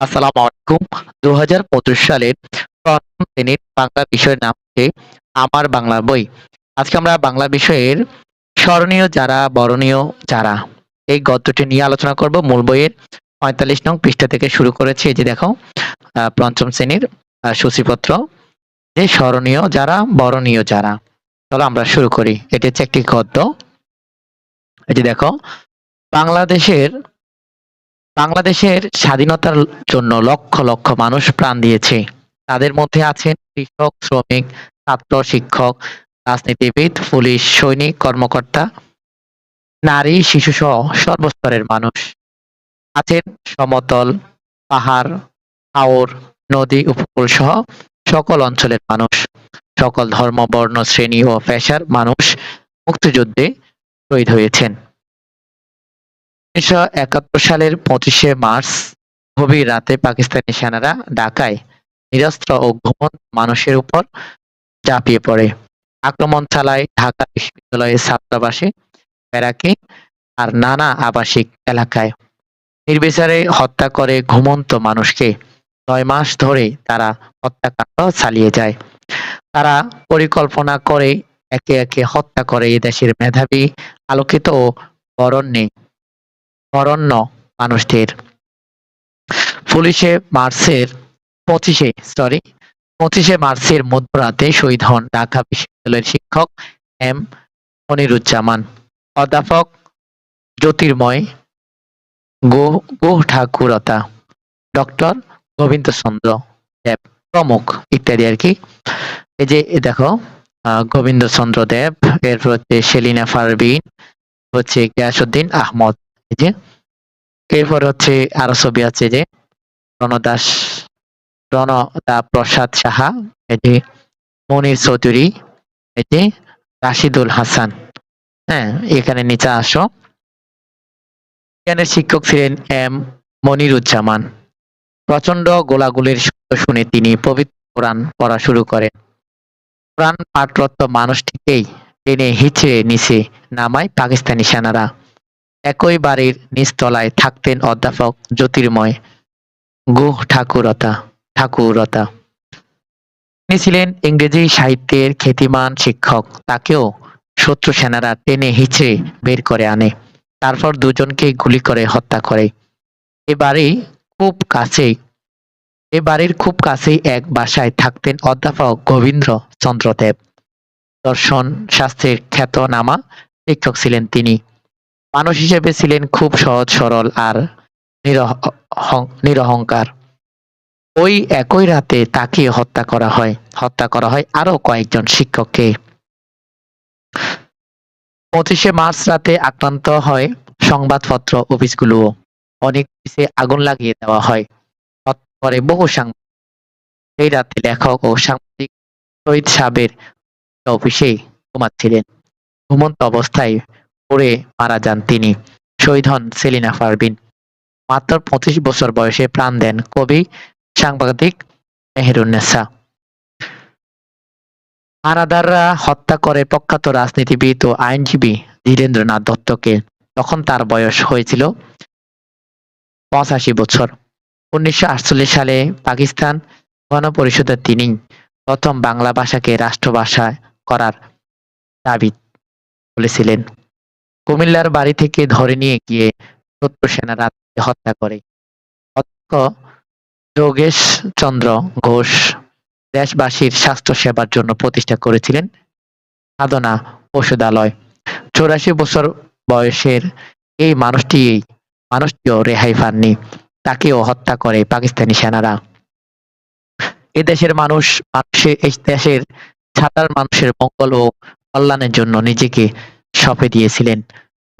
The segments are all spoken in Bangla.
আসসালামু আলাইকুম। ২০২৫ সালের ১ম শ্রেণির বাংলা বিষয়ের নাম হচ্ছে আমার বাংলা বই। আজকে আমরা বাংলা বিষয়ের স্মরণীয় যারা, বরণীয় যারা এই গদ্যটি নিয়ে আলোচনা করব। মূল বইয়ের ৪৫ নং পৃষ্ঠা থেকে শুরু করেছি। এই যে দেখো পঞ্চম শ্রেণির সূচিপত্র। যে স্মরণীয় যারা, বরণীয় যারা। চলো আমরা শুরু করি। এটি হচ্ছে একটি গদ্য। এই যে দেখো বাংলাদেশের বাংলাদেশের স্বাধীনতার জন্য লক্ষ লক্ষ মানুষ প্রাণ দিয়েছে। তাদের মধ্যে আছেন কৃষক, শ্রমিক, ছাত্র, শিক্ষক, রাজনীতিবিদ, পুলিশ, সৈনিক, কর্মকর্তা, নারী, শিশুসহ সর্বস্তরের মানুষ। আছেন সমতল, পাহাড়, হাওর, নদী, উপকূলসহ সকল অঞ্চলের মানুষ। সকল ধর্ম, বর্ণ, শ্রেণি ও পেশার মানুষ মুক্তিযুদ্ধে শহীদ হয়েছেন। ১৯৭১ সালের ২৫শে মার্চ গভীর রাতে পাকিস্তানি সেনারা ঢাকায় নিরস্ত্র ও ঘুমন্ত মানুষের উপর ঝাঁপিয়ে পড়ে। আক্রমণ চালায় ঢাকা বিশ্ববিদ্যালয়ের ছাত্রাবাসে, ব্যারাকে আর নানা আবাসিক এলাকায়। নির্বিচারে হত্যা করে ঘুমন্ত মানুষকে। নয় মাস ধরে তারা হত্যাকাণ্ড চালিয়ে যায়। তারা পরিকল্পনা করে একে একে হত্যা করে এদেশের মেধাবী, আলোকিত ও বরেণ্যে বরেণ্য মানুষদের। পুলিশে মার্চের ২৫শে সরি ২৫শে মার্চের মধ্যরাতে শহীদ হন ঢাকা বিশ্ববিদ্যালয়ের শিক্ষক এম মনিরুজ্জামান, অধ্যাপক জ্যোতির্ময় গো গো গুহঠাকুরতা, ডক্টর গোবিন্দচন্দ্র দেব প্রমুখ ইত্যাদি আর কি এই যে দেখো গোবিন্দচন্দ্র দেব, এরপর হচ্ছে সেলিনা পারভীন, হচ্ছে গিয়াসউদ্দিন আহমদ। যে এরপর হচ্ছে আরও ছবি আছে যে রণদাস রণদা প্রসাদ সাহা, এই মনির চৌধুরী, এই রাশিদুল হাসান। হ্যাঁ, এখানে নিচে আসো। বিজ্ঞানের শিক্ষক ছিলেন এম মনিরুজ্জামান। প্রচণ্ড গোলাগুলির শব্দ শুনে তিনি পবিত্র কোরআন পড়া শুরু করেন। কোরআন পাঠরত মানুষটিকেই টেনে হিঁচড়ে নিচে নামায় পাকিস্তানি সেনারা। একই বাড়ির নিচতলায় থাকতেন অধ্যাপক জ্যোতির্ময় গুহ ঠাকুরতা। ঠাকুরতা তিনি ছিলেন ইংরেজি সাহিত্যের খ্যাতিমান শিক্ষক। তাকেও শত্রু সেনারা টেনে হিঁচড়ে বের করে আনে। তারপর দুজনকে গুলি করে হত্যা করে। এ বাড়ি খুব কাছেই, এ বাড়ির খুব কাছেই এক বাসায় থাকতেন অধ্যাপক গোবিন্দ চন্দ্রদেব দর্শন শাস্ত্রের খ্যাতনামা শিক্ষক ছিলেন তিনি। মানুষ হিসেবে ছিলেন খুব সহজ, সরল আর নিরহংকার। ওই একই রাতে তাকে হত্যা করা হয়। হত্যা করা হয় আরও কয়েকজন শিক্ষককে। ২৫শে মার্চ রাতে আক্রান্ত হয় সংবাদপত্র অফিসগুলোও। অনেক অফিসে আগুন লাগিয়ে দেওয়া হয়। হত্যা করে বহু সাংবাদিক। সেই রাতে লেখক ও সাংবাদিক শহীদ সাহেবের অফিসেই ঘুমাচ্ছিলেন। ঘুমন্ত অবস্থায় পড়ে মারা যান তিনি। শহীদ হন সেলিনা পারভীন। মাত্র ২৫ বছর বয়সে প্রাণ দেন কবি, সাংবাদিক মেহেরুন্নেছা। হানাদাররা হত্যা করে প্রখ্যাত রাজনীতিবিদ ও আইনজীবী ধীরেন্দ্রনাথ দত্তকে। তখন তার বয়স হয়েছিল ৮৫ বছর। ১৯৪৮ সালে পাকিস্তান গণপরিষদে তিনি প্রথম বাংলা ভাষাকে রাষ্ট্রভাষা করার দাবি তুলেছিলেন। কুমিল্লার বাড়ি থেকে ধরে নিয়ে গিয়ে শত্রু সেনারা হত্যা করে। অধ্যক্ষ যোগেশ চন্দ্র ঘোষ দেশবাসীর স্বাস্থ্যসেবার জন্য প্রতিষ্ঠা করেছিলেন সাধনা ঔষধালয়। চৌরাশি বছর বয়সের এই মানুষটি মানুষটিও রেহাই পাননি। তাকেও হত্যা করে পাকিস্তানি সেনারা। এ দেশের মানুষ মানুষের এই দেশের সাধারণ মানুষের মঙ্গল ও কল্যাণের জন্য নিজেকে সঁপে দিয়েছিলেন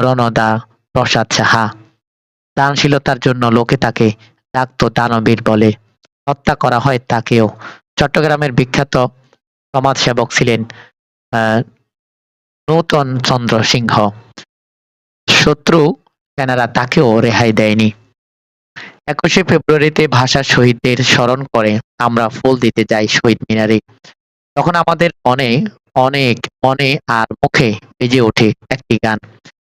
রণদা প্রসাদ সাহা। দানশীলতার জন্য লোকে তাকে ডাকত দানবীর বলে। হত্যা করা হয় তাকেও। চট্টগ্রামের বিখ্যাত সমাজসেবক ছিলেন, আহ, নূতন চন্দ্র সিংহ। শত্রু সেনারা তাকেও রেহাই দেয়নি। একুশে ফেব্রুয়ারিতে ভাষা শহীদদের স্মরণ করে, আমরা ফুল দিতে যাই শহীদ মিনারে। তখন আমাদের মনে অনেক মনে আর মুখে বেজে ওঠে একটি গান।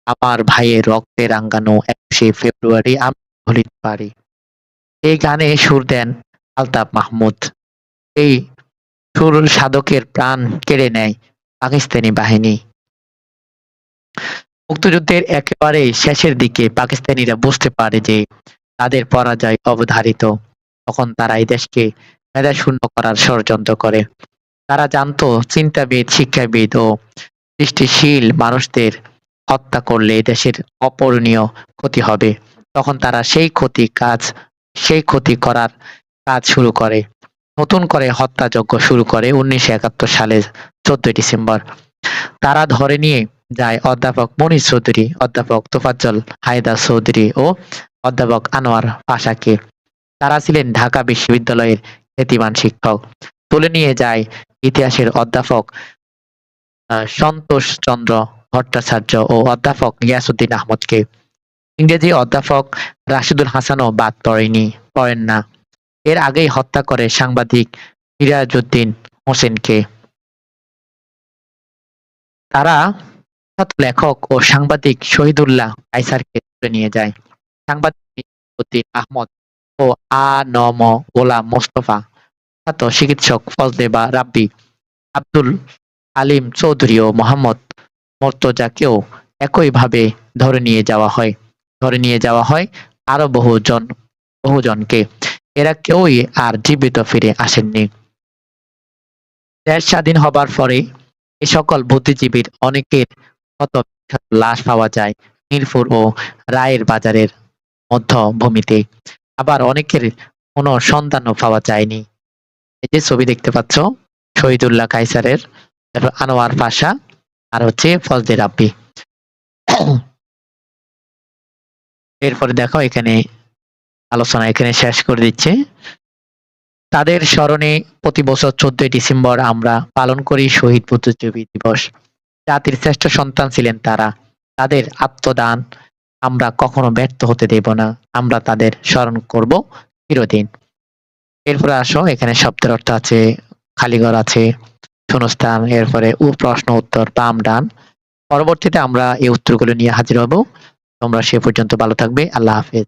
আমার ভাইয়ের রক্তে রাঙানো একুশে ফেব্রুয়ারি, আমি ভুলিতে পারি। এই গানে সুর দেন আলতাফ মাহমুদ এই সুর সাধকের প্রাণ কেড়ে নেয় পাকিস্তানি বাহিনী মুক্তিযুদ্ধের একেবারে শেষের দিকে পাকিস্তানিরা বুঝতে পারে যে তাদের পরাজয় অবধারিত তখন তারা এই দেশকে মেধা শূন্য করার ষড়যন্ত্র করে তারা জানতো চিন্তাবিদ, শিক্ষাবিদ ও সৃষ্টিশীল মানুষদের হত্যা করলে দেশের অপূরণীয় ক্ষতি হবে। তখন তারা সেই ক্ষতি কাজ, সেই ক্ষতি করার কাজ শুরু করে। নতুন করে হত্যাযজ্ঞ শুরু করে উনিশশো একাত্তর সালে চোদ্দই ডিসেম্বর। তারা ধরে নিয়ে যায় অধ্যাপক মনির চৌধুরী, অধ্যাপক তোফাজ্জল হায়দার চৌধুরী ও অধ্যাপক আনোয়ার পাশাকে। তারা ছিলেন ঢাকা বিশ্ববিদ্যালয়ের খ্যাতিমান শিক্ষক। তুলে নিয়ে যায় ইতিহাসের অধ্যাপক সন্তোষ চন্দ্র ভট্টাচার্য ও অধ্যাপক গিয়াসুদ্দিন আহমদকে। ইংরেজি অধ্যাপক রাশিদুল হাসানও বাদ পড়েনি, পড়েন না। এর আগেই হত্যা করে সাংবাদিক সিরাজউদ্দিন হোসেনকে। তারা লেখক ও সাংবাদিক শহীদুল্লাহ কাইসারকে তুলে নিয়ে যায়। সাংবাদিক আহমদ ও আ ন ম গোলাম মোস্তফা বিখ্যাত চিকিৎসক ফজলে বা রাব্বি, আব্দুল আলিম চৌধুরী ও মোহাম্মদ মোর্তজাকেও একইভাবে ধরে নিয়ে যাওয়া হয়। ধরে নিয়ে যাওয়া হয় আরও বহুজন, বহুজনকে। এরা কেউই আর জীবিত ফিরে আসেননি। দেশ স্বাধীন হবার পরে এ সকল বুদ্ধিজীবীর অনেকের ক্ষত লাশ পাওয়া যায় মিরপুর ও রায়ের বাজারের মধ্যভূমিতে। আবার অনেকের কোনো সন্তানও পাওয়া যায়নি। এই যে ছবি দেখতে পাচ্ছ, শহীদুল্লাহ কাইসারের তারপর আনোয়ার পাশা, আর হচ্ছে ফজলে রাব্বি। এরপরে দেখো এখানে আলোচনা এখানে শেষ করে দিচ্ছে। তাদের স্মরণে প্রতি বছর চোদ্দই ডিসেম্বর আমরা পালন করি শহীদ বুদ্ধিজীবী দিবস। জাতির শ্রেষ্ঠ সন্তান ছিলেন তারা। তাদের আত্মদান আমরা কখনো ব্যর্থ হতে দেব না। আমরা তাদের স্মরণ করব চিরদিন। এরপরে আসো, এখানে শব্দের অর্থ আছে খালিঘর আছে, শূন্যস্থান, এরপরে উ প্রশ্ন উত্তর পাম ডান। পরবর্তীতে আমরা এই উত্তরগুলো নিয়ে হাজির হব। তোমরা সে পর্যন্ত ভালো থাকবে, আল্লাহ হাফেজ।